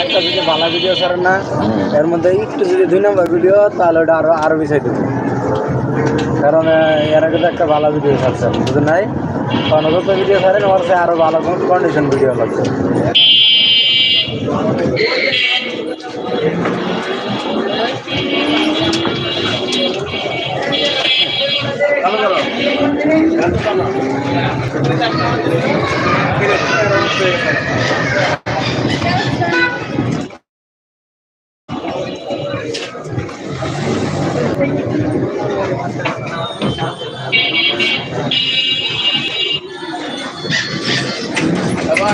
একটা যদি ভালো ভিডিও করেন না এর মধ্যে একটু যদি দুই নম্বর ভিডিও তাহলে ওটা আরও আরও বিষয় দেবো কারণ এর আগে তো একটা ভালো ভিডিও ছাড়ছেন, বুঝলেন নাই? যত ভিডিও ছাড়েন, আমার কাছে আরও ভালো কন্ডিশন ভিডিও লাগছে। আয়া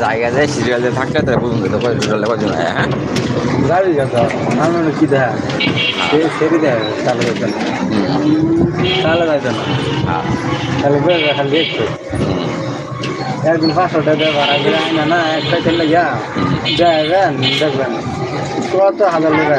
জায়গা যায় সিরিয়ালে থাকলে তো বুঝুন তো, কয় সিরিয়ালে কয়জন আয়া হ্যাঁ? যাবি কত আমার কি দেখা সেরি দেয়, তাহলে যাইতো না তাহলে যাইতো না তাহলে বেশ খালি দেখতো। একদিন পাঁচশো টাকা ভাড়া করে আইনা না একটা চলে গিয়া যাবেন দেখবেন। কত হাজার লোক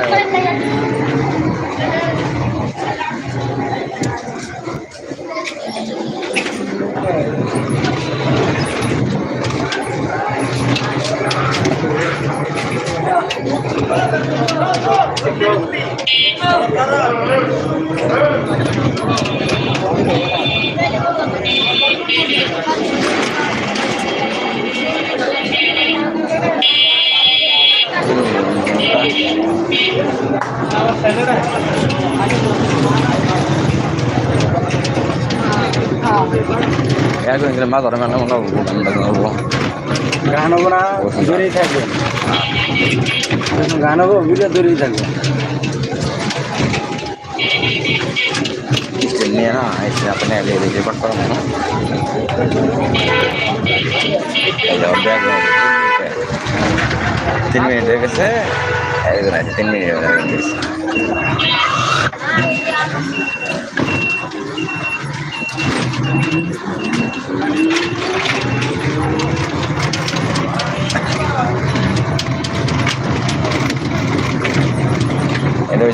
একজন গেলে মাছ ধরে মেলা মনে হব। গান হব না দূরেই যখন গান হব ভিডিও দূরেই থাকবেন பண்ணியானா ஆயிடுச்சு அப்படியே அப்படியே இது பண்ணுறோம் தின் மினிட் இருக்கு சார் அதுக்கு நான் தின் மினிட் வந்துருச்சு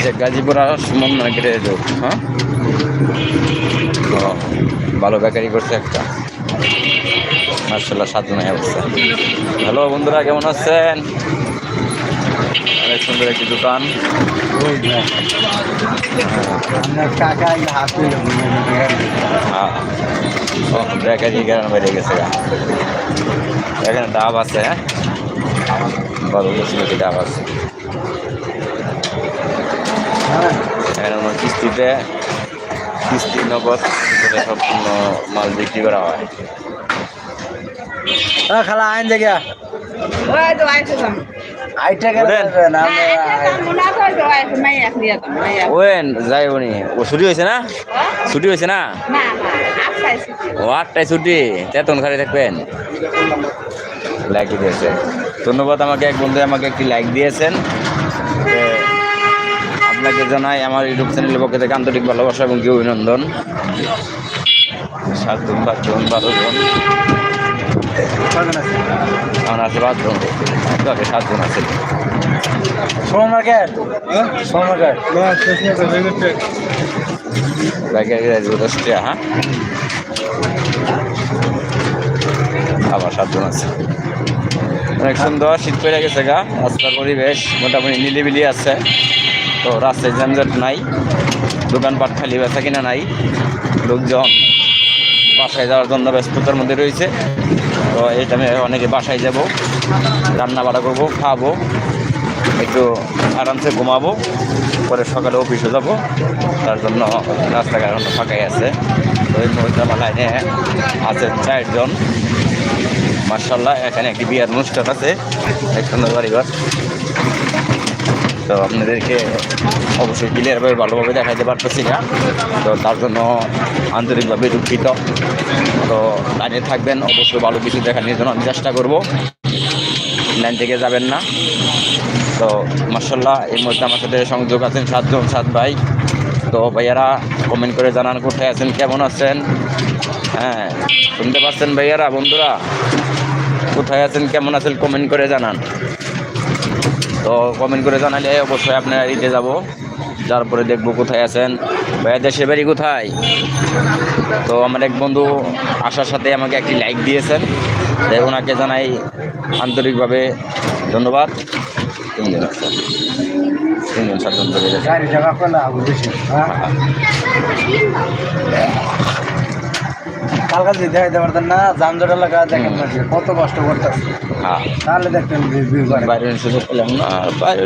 এটা গাজীপুর সুমন মার্কেটের রোড হ্যাঁ? ভালো বেকারি করছে একটা। মার্শাল্লাহ সাতজন অবস্থা। হ্যালো বন্ধুরা, কেমন আছেন? অনেক সুন্দর একটি দোকান। বেকারি গ্রাম বেড়ে গেছে। এখানে ডাব আছে হ্যাঁ? মুসলিম ডাব আছে হ্যাঁ এখানে আমার কিস্তিতে কিস্তি নগদ করে সম্পূর্ণ মাল বিক্রি করা হয়। হ্যাঁ খালা আইন জায়গা। যাবেন না? মুনা ও ছুটি হয়েছে না? ছুটি হয়েছে না? ও আটটায় ছুটি। তেতন খালি থাকবেন। লাইক দিয়েছে। ধন্যবাদ আমাকে এক বন্ধু আমাকে একটি লাইক দিয়েছেন। তো আপনাকে জানাই আমার ইউটিউব চ্যানেলের পক্ষ থেকে আন্তরিক ভালোবাসা এবং কি অভিনন্দন। সাতজন পাঁচজন বারো জন কজন আছে। আমার আছে পাঁচজন সাতজন আছে দশ টাকা হ্যাঁ? আবার সাতজন আছে। অনেক সুন্দর শীত পড়ে গেছে গা। রাস্তার পরিবেশ মোটামুটি নিলিবিলি আছে। তো রাস্তায় যানজট নাই, দোকানপাট খালি বেচা কিনা নাই, লোকজন বাসায় যাওয়ার জন্য ব্যস্ততার মধ্যে রয়েছে। তো এই টাইমে অনেকে বাসায় যাব রান্না বাড়া করব, খাব, একটু আরামসে ঘুমাবো, পরে সকালে অফিসে যাব। তার জন্য রাস্তাঘাট ফাঁকাই আছে। তো এই মুহূর্তে আমার লাইনে আছে চারজন। মার্শাল্লাহ এখানে একটি বিয়ার অনুষ্ঠান আছে এক সুন্দর বাড়িঘর। তো আপনাদেরকে অবশ্যই ক্লিয়ারভাবে ভালোভাবে দেখাইতে পারতেছি না। তো তার জন্য আন্তরিকভাবে দুঃখিত। তো লাইনে থাকবেন, অবশ্যই ভালো কিছু দেখানোর জন্য আমি চেষ্টা করব। লাইন থেকে যাবেন না। তো মার্শাল্লাহ এই মুহূর্তে আমার সাথে সংযোগ আছেন সাতজন সাত ভাই। তো ভাইয়ারা কমেন্ট করে জানান কোথায় আছেন, কেমন আছেন? হ্যাঁ শুনতে পাচ্ছেন ভাইয়ারা, বন্ধুরা? কোথায় আছেন, কেমন আছেন কমেন্ট করে জানান। তো কমেন্ট করে জানালে অবশ্যই আপনারা দিতে যাব। তারপরে দেখব কোথায় আছেন। ভাইয়া, দেশের বাড়ি কোথায়? তো আমার এক বন্ধু আসার সাথে আমাকে একটি লাইক দিয়েছেন। তাই ওনাকে জানাই আন্তরিকভাবে ধন্যবাদ। তিনজন চলে গেছে গাড়ি টাকা পেলে আবু বেশি হ্যাঁ কালকা যদি দেখাইতে পারতেন না যানজট এলাকা দেখেন কত কষ্ট করতেছে। হ্যাঁ। তাহলে দেখতেন বাইরে সুযোগ পেলাম না। বাইরে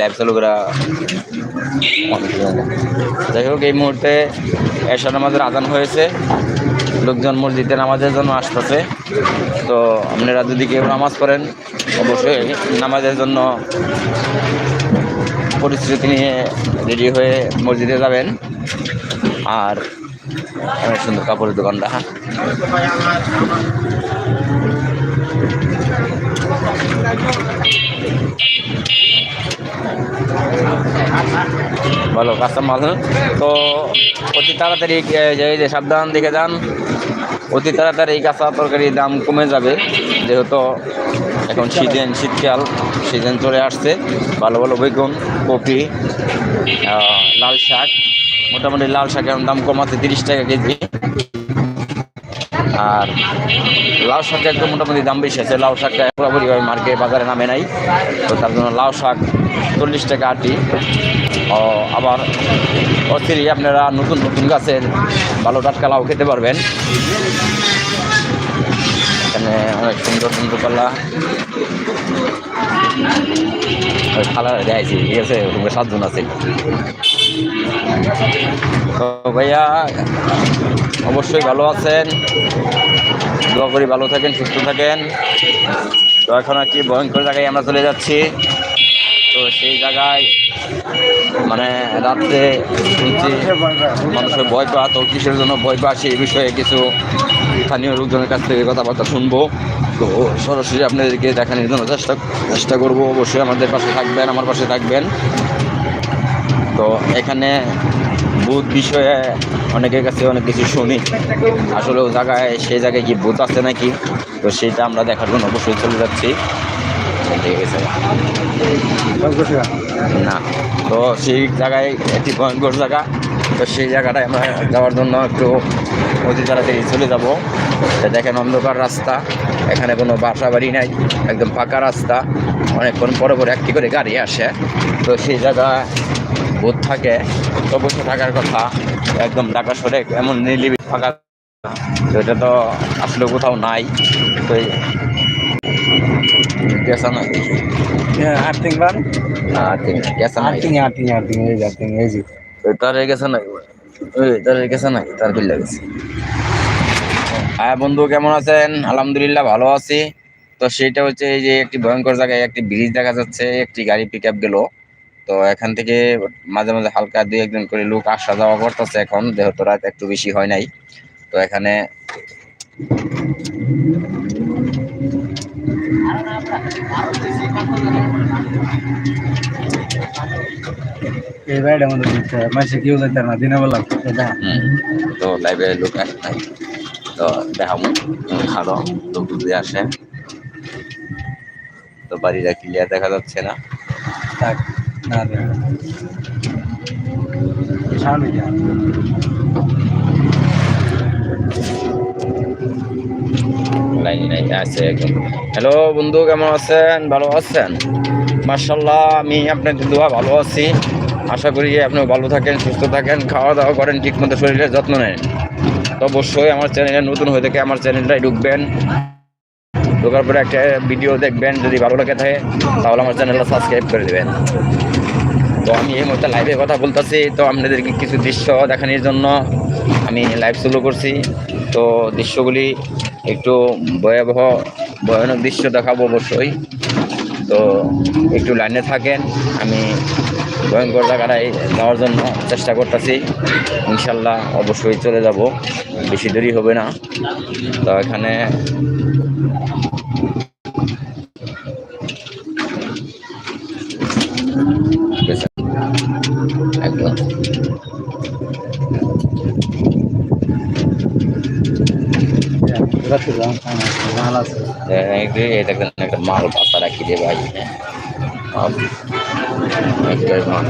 ল্যাব চালু করা যাই হোক এই মুহূর্তে এশা নামাজের আজান হয়েছে। লোকজন মসজিদে নামাজের জন্য আসতেছে। তো আপনারা যদি কেউ নামাজ পড়েন অবশ্যই নামাজের জন্য পরিস্থিতি নিয়ে রেডি হয়ে মসজিদে যাবেন। আর অনেক সুন্দর কাপড়ের দোকানটা হ্যাঁ। ভালো কাঁচা মাল তো অতি তাড়াতাড়ি যে সাবধান দিকে যান। অতি তাড়াতাড়ি কাঁচা তরকারির দাম কমে যাবে, যেহেতু এখন সিজন, শীতকাল, সিজন চলে আসছে। ভালো ভালো বেগুন, কপি লাল শাক মোটামুটি লাল শাক এখন দাম কমাচ্ছে তিরিশ টাকা কেজি। আর লাউ শাক একদম মোটামুটি দাম বেশি আছে। লাউ শাকটা পুরোপুরিভাবে মার্কেট বাজারে নামে নাই। তো তার জন্য লাউ শাক চল্লিশ টাকা আটি। ও, আবার অস্থিরই আপনারা নতুন নতুন গাছের ভালো টাটকা লাউ খেতে পারবেন। এখানে অনেক সুন্দর সুন্দর পাল্লা। খালা দেখাইছি ঠিক আছে? সাতজন আছে। তো ভাইয়া, অবশ্যই ভালো আছেন। দোয়া করি ভালো থাকেন, সুস্থ থাকেন। তো এখন কি ভয়ঙ্কর জায়গায় আমরা চলে যাচ্ছি। তো সেই জায়গায় মানে রাত্রে শুনছি মানুষের ভয় পাওয়া, তো কিসের জন্য ভয় পাওয়া সেই বিষয়ে কিছু স্থানীয় লোকজনের কাছ থেকে কথাবার্তা শুনব। তো সরাসরি আপনাদেরকে দেখানোর জন্য চেষ্টা চেষ্টা করব। অবশ্যই আমাদের পাশে থাকবেন, আমার পাশে থাকবেন। তো এখানে ভূত বিষয়ে অনেকের কাছে অনেক কিছু শুনি। আসলে ও জায়গায়, সেই জায়গায় কি ভূত আছে নাকি? তো সেটা আমরা দেখার জন্য অবশ্যই চলে যাচ্ছি। না, তো সেই জায়গায় একটি ভয়ঙ্কর জায়গা। তো সেই জায়গাটায় আমরা যাওয়ার জন্য একটু অতি তাড়াতাড়ি চলে যাব। দেখেন অন্ধকার রাস্তা। এখানে কোনো বাসা বাড়ি নাই, একদম পাকা রাস্তা। অনেকক্ষণ পরে পরে একটি করে গাড়ি আসে। তো সেই জায়গায় ভূত থাকে তো বসে থাকার কথা। একদম ঢাকা সরে এমন নিলিবি ফাঁকা। তো এটা তো আসলে কোথাও নাই। তো এই- আর্থিং বান আর্থিং গেছে আর্থিং আর্থিং আর্থিং এই আর্থিং এই যে। তার হয়ে গেছে নাকি ওই তার হয়ে গেছে নাকি তার বিল হ্যাঁ বন্ধু কেমন আছেন? আলহামদুলিল্লাহ ভালো আছি। তো সেটা হচ্ছে এই যে একটি ভয়ঙ্কর জায়গায় একটি ব্রিজ দেখা যাচ্ছে একটি গাড়ি পিক আপ গেলো। তো এখান থেকে মাঝে মাঝে হালকা দুই একজন করে লোক আসা যাওয়া করতেছে এখন যেহেতু রাত একটু বেশি হয় নাই। তো এখানে এই বাইরে আমাদের মাসে কেউ যেতে না দিনে বেলা তো লোক আসে নাই। তো দেখাবো ভালো লোক যদি আসে। তো বাড়িটা ক্লিয়ার দেখা যাচ্ছে না। থাক। হ্যালো বন্ধু, কেমন আছেন? ভালো আছেন? মার্শাল্লাহ আমি আপনাদের দোয়া ভালো আছি। আশা করি যে আপনি ভালো থাকেন, সুস্থ থাকেন, খাওয়া দাওয়া করেন ঠিক মতো শরীরের যত্ন নেন। তো অবশ্যই আমার চ্যানেলে নতুন হয়ে থাকে আমার চ্যানেলটাই ঢুকবেন। ঢোকার পরে একটা ভিডিও দেখবেন, যদি ভালো লাগে থাকে, তাহলে আমার চ্যানেলটা সাবস্ক্রাইব করে দেবেন। তো আমি এই মুহূর্তে লাইভে কথা বলতেছি, তো আপনাদেরকে কিছু দৃশ্য দেখানোর জন্য আমি লাইভ শুরু করছি। তো দৃশ্যগুলি একটু ভয়াবহ, ভয়ানক দৃশ্য দেখাবো অবশ্যই। তো একটু লাইনে থাকেন, আমি ভয়ঙ্কর জায়গাটায় যাওয়ার জন্য চেষ্টা করতেছি। ইনশাল্লাহ অবশ্যই চলে যাব, বেশি দেরি হবে না। তো এখানে রাত্রে যাওয়া মাল একটা মাল পাতা রাখি রে ভাই। একটাই মাল।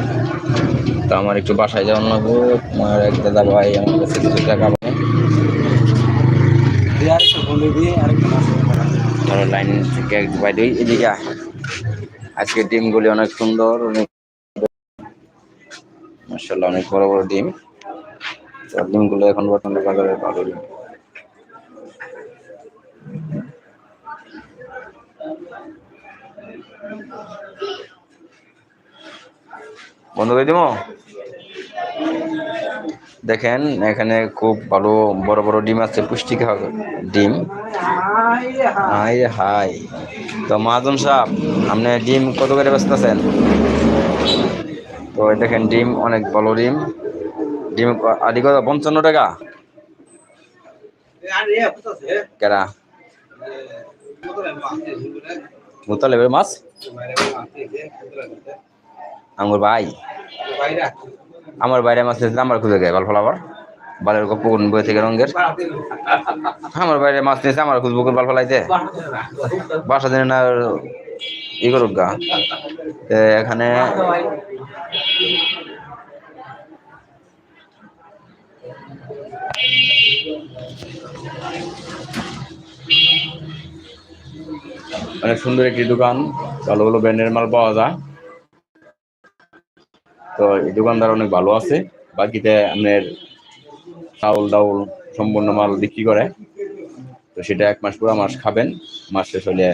তো আমার একটু বাসায় যাওয়ার লাগবো। আমার এক দাদা ভাই আমার কাছে কিছু টাকা পাবে। দিয়ে দিয়ে ধরো লাইন থেকে এক ভাই দুই এদিকে আজকে ডিমগুলি অনেক সুন্দর অনেক মার্শাল্লাহ অনেক বড় বড় ডিম। ডিমগুলো এখন বর্তমানে বাজারে ভালো ডিম বন্ধ করে দিব? দেখেন, এখানে খুব ভালো, বড় বড় ডিম আছে, পুষ্টিকর ডিম। Hi hi. তো মাহাজন সাহেব, আপনি ডিম কত করে বেচতেছেন? তো দেখেন, ডিম অনেক ভালো ডিম। ডিম আদি কত? পঞ্চান্ন টাকা? কেরা? মুতালেবের মাছ? আমার ভাই। আমার বাইরে মাছ আমার খুঁজে গেছে ভালো ফলাবার বালের গপ্প বই থেকে রঙের? আমার বাইরে মাছ নিয়েছে, আমার খুঁজবো ভালো ফলাইতে বাসা দিনে না ই করুক গা। এখানে অনেক সুন্দর একটি দোকান। ভালো ভালো ব্র্যান্ডের মাল পাওয়া যায়। তো এই দোকানদার অনেক ভালো আছে। বাকিতে আপনার চাউল ডাউল সম্পূর্ণ মাল বিক্রি করে। তো সেটা এক মাস পুরো মাস খাবেন। মাস শেষ হলে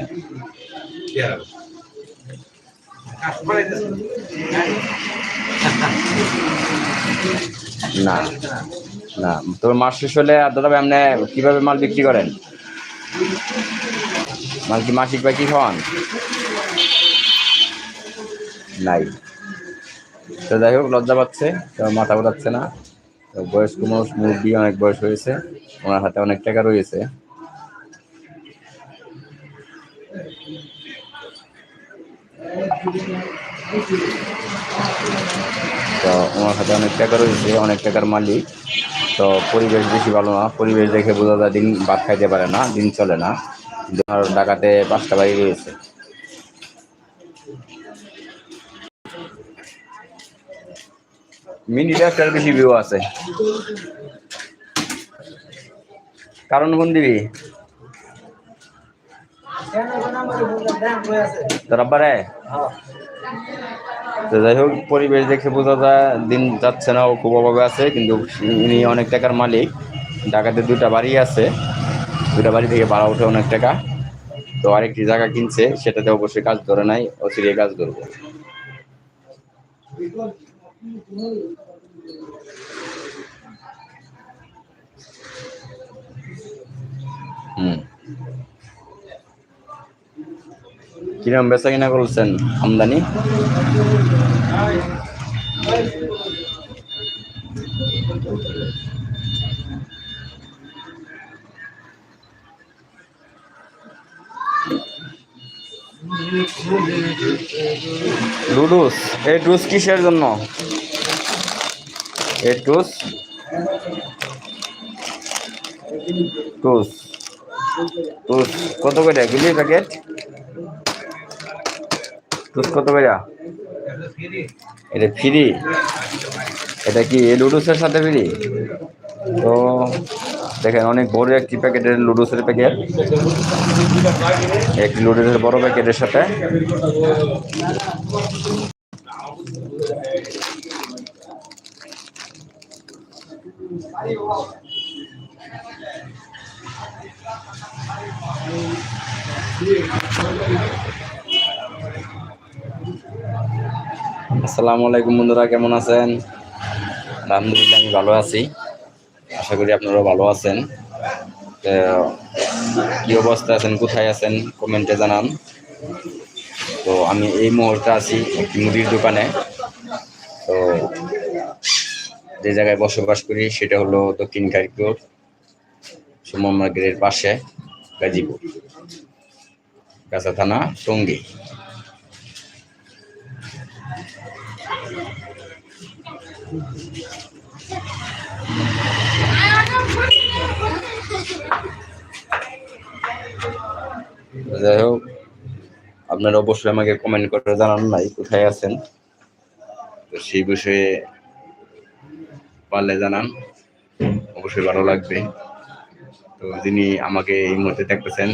না না। তো মাস শেষ হলে দাদা আপনি কীভাবে মাল বিক্রি করেন? মাল কি মাসিক বা কি খাওয়ান? নাই। তো যাই হোক, লজ্জা পাচ্ছে মাথা ঘোরাচ্ছে না। তো বয়স্ক মানুষ, মুরব্বী অনেক বয়স হয়েছে, ওনার হাতে অনেক টাকা রয়েছে। তো ওনার হাতে অনেক টাকা রয়েছে, অনেক টাকার মালিক। তো পরিবেশ বেশি ভালো না। পরিবেশ দেখে বোঝা যায় দিন ভাত খাইতে পারে না, দিন চলে না। ওনার ঢাকাতে পাঁচটা বাড়ি রয়েছে মিনিটে বেশি ভিউ আছে। কারণ কোন দিবি? তোর আব্বারে তো যাই হোক, পরিবেশ দেখে বোঝা যায়, দিন যাচ্ছে না, ও খুব অভাবে আছে, কিন্তু উনি অনেক টাকার মালিক। ঢাকাতে দুটা বাড়ি আছে দুটা বাড়ি থেকে ভাড়া ওঠে অনেক টাকা। তো আরেকটি জায়গা কিনছে, সেটাতে অবশ্যই কাজ ধরে নাই অচিরে কাজ ধরবো। হুম। কিরম বেচা কিনা করছেন আমদানি? কিসের জন্য? টুস টুস টুস কত করে? গুলি প্যাকেট? টুস কত করে? এটা ফ্রি এটা কি লুডুসের সাথে ফ্রি তো দেখেন, অনেক বড় একটি প্যাকেটের লুডুসের প্যাকেট একটি লুডুসের বড় প্যাকেটের সাথে। আসসালামু আলাইকুম বন্ধুরা, কেমন আছেন? আলহামদুলিল্লাহ, আমি ভালো আছি। আশা করি আপনারাও ভালো আছেন। কি অবস্থা আছেন, কোথায় আছেন, কমেন্টে জানান। তো, আমি এই মুহূর্তে আছি একটি মুদির দোকানে। তো, যে জায়গায় বসবাস করি, সেটা হলো দক্ষিণ কারিপুর সুমন মার্কেটের পাশে গাজীপুর। কাঁচা থানা, টঙ্গী। যাই হোক, আপনারা অবশ্যই আমাকে কমেন্ট করে জানান নাই কোথায় আছেন। তো সেই বিষয়ে পারলে জানান, অবশ্যই ভালো লাগবে। তো যিনি আমাকে এই মুহূর্তে দেখতেছেন,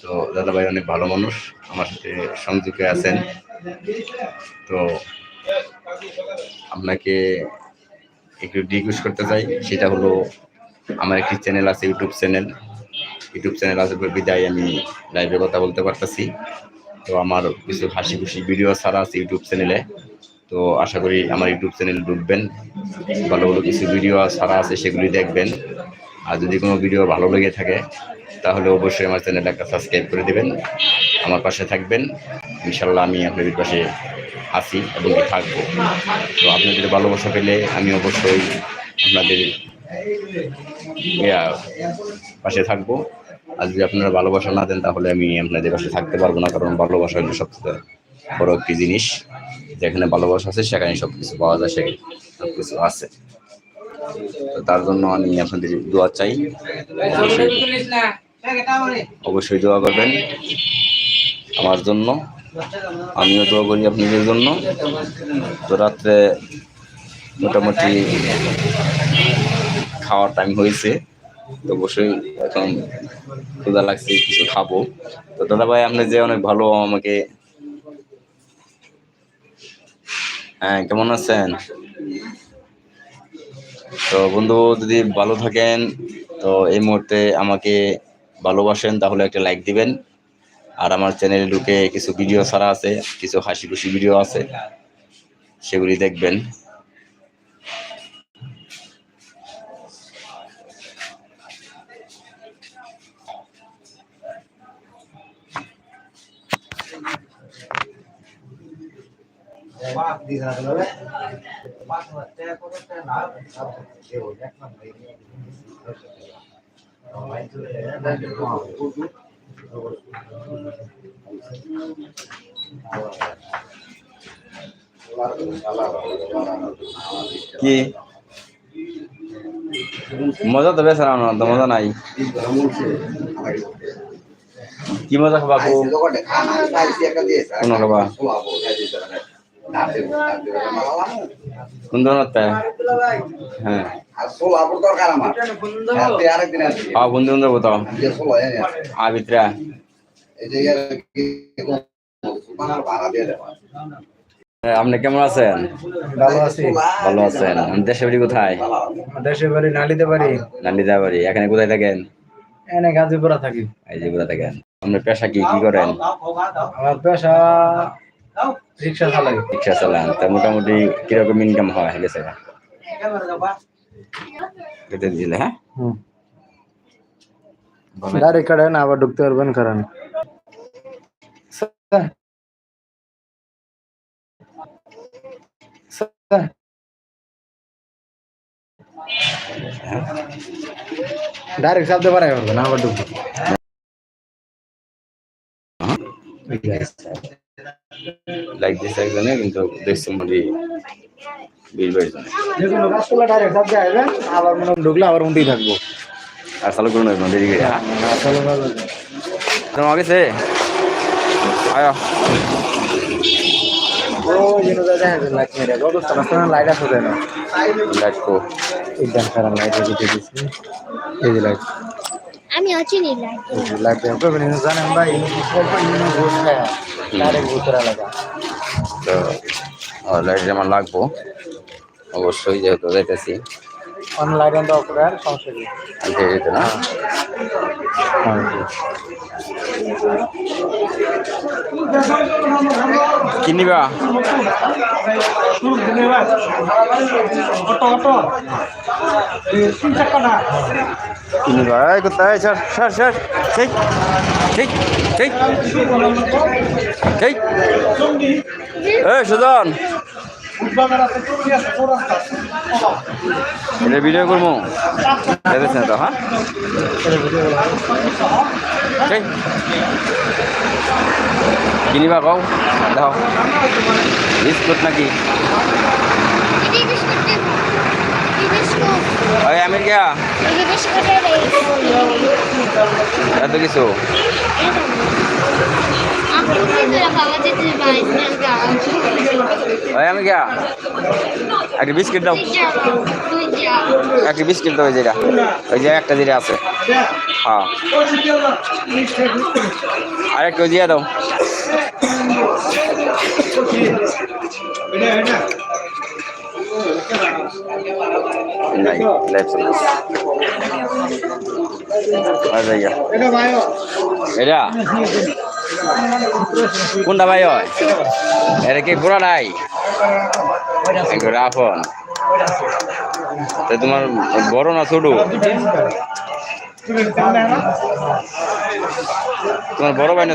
তো দাদাভাই অনেক ভালো মানুষ, আমার সাথে সংযোগে আছেন। তো আপনাকে একটু রিকোয়েস্ট করতে চাই, সেটা হলো আমার একটি চ্যানেল আছে ইউটিউব চ্যানেল ইউটিউব চ্যানেল আছে বিদায়, আমি লাইভে কথা বলতে পারতেছি। তো আমার কিছু হাসি খুশি ভিডিও ছাড়া আছে ইউটিউব চ্যানেলে তো আশা করি আমার ইউটিউব চ্যানেল ঢুকবেন। ভালো ভালো কিছু ভিডিও ছাড়া আছে, সেগুলি দেখবেন। আর যদি কোনো ভিডিও ভালো লেগে থাকে, তাহলে অবশ্যই আমার চ্যানেলটা একটা সাবস্ক্রাইব করে দেবেন। আমার পাশে থাকবেন। ইনশাল্লাহ আমি আপনাদের পাশে আছি এবং থাকব। তো আপনাদের ভালোবাসা পেলে আমি অবশ্যই আপনাদের পাশে থাকব। আর যদি আপনারা ভালোবাসা না দেন তাহলে আমি আপনাদের পাশে থাকতে পারব না, কারণ ভালোবাসা হলো সবচেয়ে বড় একটি জিনিস। যেখানে ভালোবাসা আছে, সেখানে সব কিছু পাওয়া যায়, সেখানে সব কিছু আছে তার জন্য আমি আপনাদের দোয়া চাই। অবশ্যই দোয়া করবেন আমার জন্য। আমিও দোয়া করি আপনাদের জন্য। তো রাত্রে মোটামুটি খাওয়ার টাইম হয়েছে। তো অবশ্যই এখন ক্ষুদা লাগছে, কিছু খাব। তো দাদা ভাই, আপনি যে অনেক ভালো আমাকে হ্যাঁ কেমন আছেন? তো বন্ধু, যদি ভালো থাকেন, তো এই মুহূর্তে আমাকে ভালোবাসেন, তাহলে একটা লাইক দিবেন। আর আমার চ্যানেলে ঢুকে কিছু ভিডিও ছাড়া আছে, কিছু হাসি খুশি ভিডিও আছে, সেগুলি দেখবেন। কি? মজা তো বেশ না তো মজা নাই। কি মজা খাবা কোন খাবা? কোন ধরনের হ্যাঁ। বন্ধু বন্ধু বতাও আ ভিতরা আপনি কেমন আছেন? ভালো আছি। ভালো আছেন। দেশে বাড়ি কোথায়? দেশের বাড়ি নালিতে বাড়ি। নান্দিদা বাড়ি। এখানে কোথায় থাকেন? এনে গাজীপুরা থাকি। কোথায় থাকেন? আপনার পেশা কি? কি করেন? আমার পেশা রিক্সা চালাই রিক্সা চালান তা মোটামুটি কীরকম ইনকাম হয় গেছে কেটে দিলে হ্যাঁ? গাড়ি কাড়েন আবার ঢুকতে পারবেন কারণ। ডাইরেক্ট চাপতে পারে পারবেন আবার ঢুকতে লাইক দিছে একজনে কিন্তু দেখছি বিশ বাইশ জনে যেগুলো গাছগুলো ডাইরেক্ট চাপতে আসবেন আবার মনে ঢুকলে আবার উন্টি থাকব। আর চালু করুন একদম দেরি করে। হ্যাঁ চলো ভালো তোমার গেছে আয়া ও যেন দেখা যায় লাইট না আছে না লাইট কো। একদম খারাপ লাইট দিয়েছি এই যে লাইট আমি আছি যে লাইট দেওয়া জানেন ভাই অল্প ইউনো ঘুষ খায়। ডাইরেক্ট ভূতের লাগা। তো লাইট আমার লাগবো অবশ্যই যেহেতু যাইতেছি অন লাইট অন অফ করে সমস্যা কি এই যে এটা না কি নিবা কি নিবা এই কোথায়? স্যার স্যার স্যার ঠিক ঠিক ঠিক ঠিক এই সুজন। এটা ভিডিও করব। দেখেছেন তো হ্যাঁ? কিনিবা কও? দাও। বিস্কুট নাকি? এটি বিস্কুট দেব। এই বিস্কুট ওই আমেরিকা এই বিস্কুটের এই এত কিছু আপনি ওই আমেরিকা একটা বিস্কিট দাও। একটা বিস্কিট দাও যেটা। ওই যে একটা যেটা আছে। হ্যাঁ। আর একটু দিয়ে দাও। নাই লাইফ আর যাইয়া এটা? কোনটা ভাই হয়? এটা কি ঘোড়া নাই? রাফন তোমার বড় না ছোট? তোমার বড় ভাই না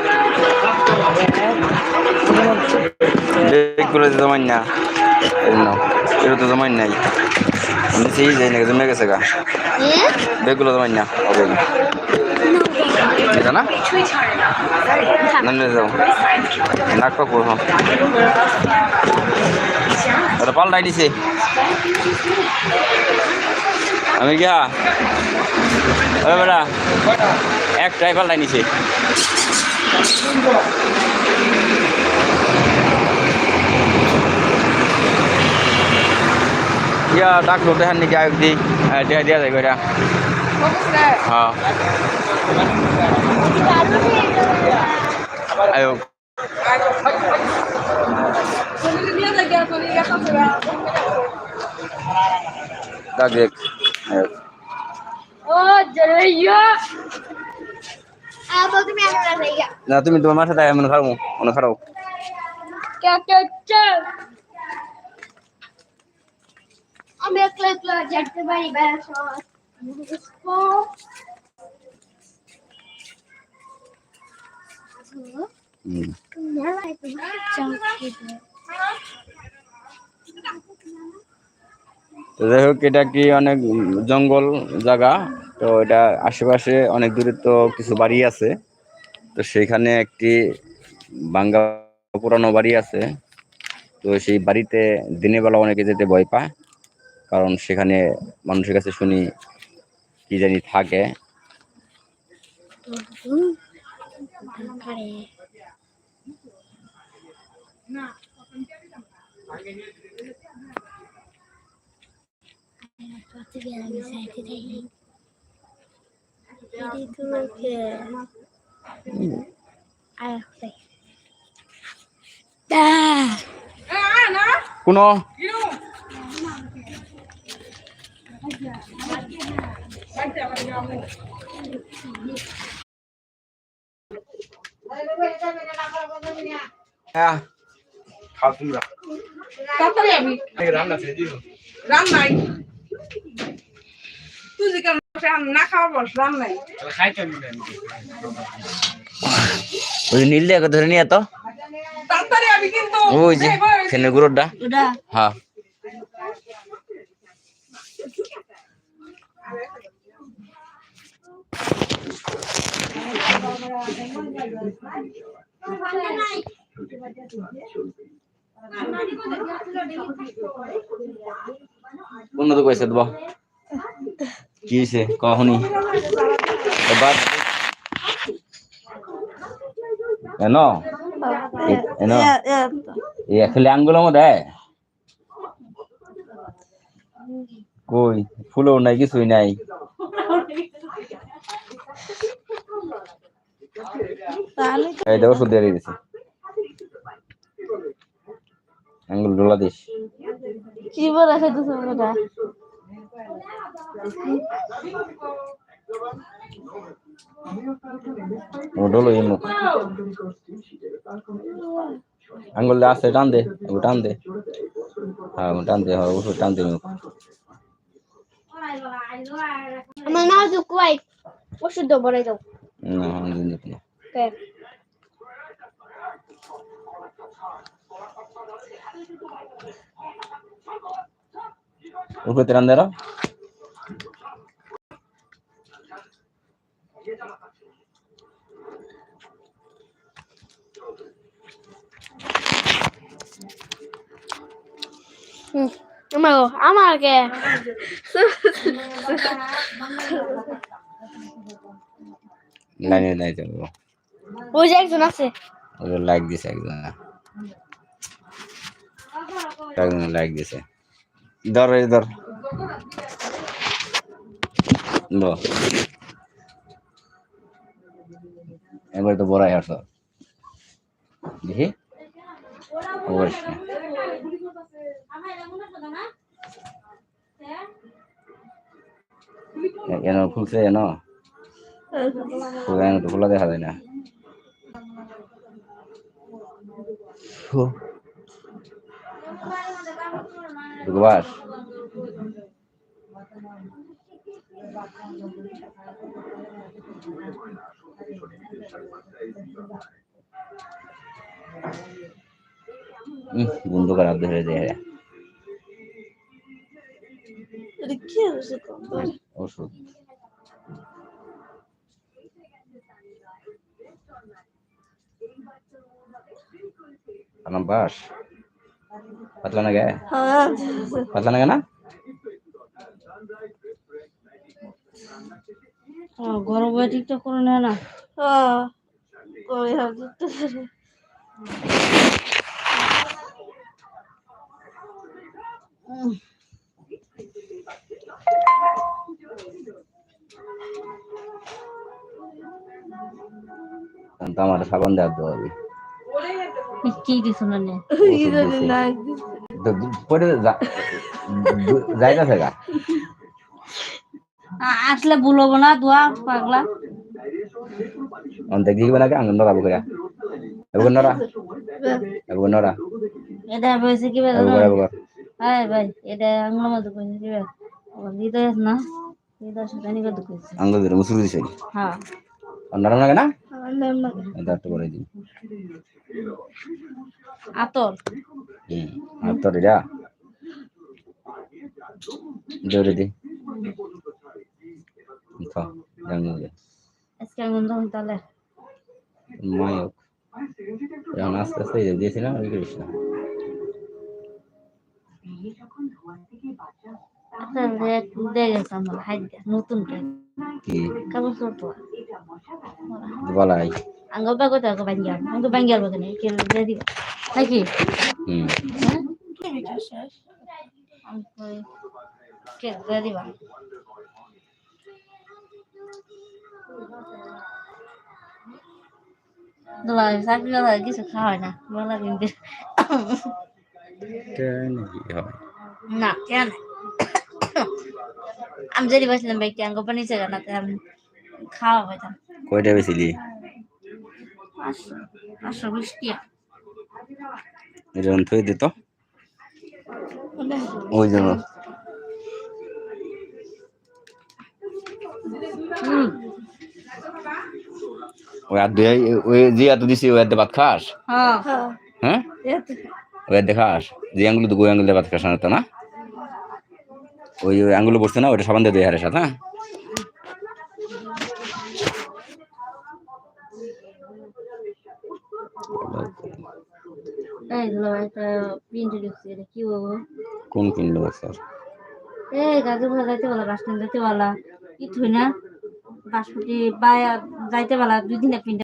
ব্যাগগুলো তো জমাই না এটা তো জমাই নাই নিচেই যাই না জমে গেছে গা ব্যাগগুলো জমাই না এটা না যাও নাক পাক পাল্টাই দিছে আমি গিয়া ওই বেটা একটাই পাল্টাই নিছে ইয়া ডাক্তার দেখান নাকি আয়োগ দি? দেখা দিয়া যায় কইরা হ্যাঁ আয়োগ। ডাক দেখ ও জরাইয়া আবার তুমি আমরা যাইয়া না তুমি তোমার মাথা দেয় মনে খারাপ। খারাপ আমি এটা কি অনেক জঙ্গল জায়গা? তো এটা আশেপাশে অনেক দূরে তো কিছু বাড়ি আছে তো সেখানে একটি বাঙ্গা পুরানো বাড়ি আছে তো সেই বাড়িতে দিনের বেলা অনেকে যেতে ভয় পায় কারণ সেখানে মানুষের কাছে শুনি কি জানি থাকে কোনো হ্যাঁ খাও তোমরা তাড়াতাড়ি আমি রান্না ছেড়ে দিও রান্নাই তুই যে কেন বসে আম না ওই নীল দিয়ে ধরে নিয়ে তো। তাড়াতাড়ি আমি কিন্তু ওই যে ফেনের গুঁড়োটা হ্যাঁ। উন্নত কইছে দেব। কি হয়েছে কখনই। এবার এন? এই খালি আঙ্গুলের মধ্যে কই? ফুলও নাই, কিছুই নাই। এই দেখো ওষুধ দিয়ে দিয়েছে আঙ্গুল ডোলা দিস। কি বলে খেতেছে ডোলো এই মুখ আঙ্গুল দিয়ে আসতে টান দে টান দে হ্যাঁ টান দে হ্যাঁ ওষুধ টান দে আমার নাও তো কুয়াই ওষুধ দাও বড়াই দাও না দিন দিন উপরে টান দে রা হুম আমার আমার কে লাইনে নাই তো ওই যে একজন আছে ও লাইক দিছে একজন একজন লাইক দিছে ধর এই ধর লো এবার তো বড়াই হাঁটতো দেখি। অবশ্যই এন খুলছে এন ফুলা তো খোলা দেখা যায় না। বন্ধু খারাপ ধরে দেয় ওষুধ। বাস পাতলা না গে পাতলা না গে না? গরম হয়ে ঠিক তো করে নেয় না। করে আমার সাবান দেওয়া তো হবে কি দিছো না নে তো পরে যাইতেছে গা। আসলে বলব না দোয়া পাগলা। অন দেখি না কে আঙ্গন নরা বকরা এবো নরা এবো নরা এটা হয়েছে কি বকরা হ্যাঁ ভাই এটা আঙুল মতো কইছে কি হৃদয় আছে না? হৃদয় সাথে নিকে দুঃখেছে আঙ্গুল ধরে মুসুরি দিছে। হ্যাঁ। নরম লাগে না? এটা একটু করে দিই। আতর। হুম আর এটা। জোরে দি। জানো যে আজকে আঙুল তখন তাহলে মায়ক যখন আস্তে আস্তে দিয়েছিলাম ওই করিস না দেখে গেছে আমার হাইট নতুন কে কি কেমন করতো বলাই আঙ্গ বাগো তো আঙ্গ বাঙ্গিয়াল আঙ্গ বাঙ্গিয়াল নেই কে দিয়ে দিবা নাকি হুম আমি কে দিয়ে দিবা দোলা চাকরি কথা কিছু খাওয়া হয় না বলা কিন্তু না কেন আমি যদি বসলাম ব্যক্তি আঙ্গ পানি ছিল না আমি খাওয়া পাইতাম কয়টা বেছিলি পাঁচশো পাঁচশো বিশ টিয়া এরকম থই দিত ওই জন্য হুম ওই আর দুই ওই যে এত দিছি ওই এত ভাত খাস? হ্যাঁ। হ্যাঁ? ওই এত খাস? যে আঙ্গুল তো ওই আঙ্গুল দিয়ে ভাত খাস না তো না? ওই ওই আঙ্গুল বসছে না ওটা সাবান দিয়ে দুই হারের সাথে হ্যাঁ? এই কোন কিনলো স্যার এ গাজর ভাজা বলা বাস যাইতে বলা কি থই না। বাসপুটি বায়া যাইতে বলা দুই দিনে পিন্ডা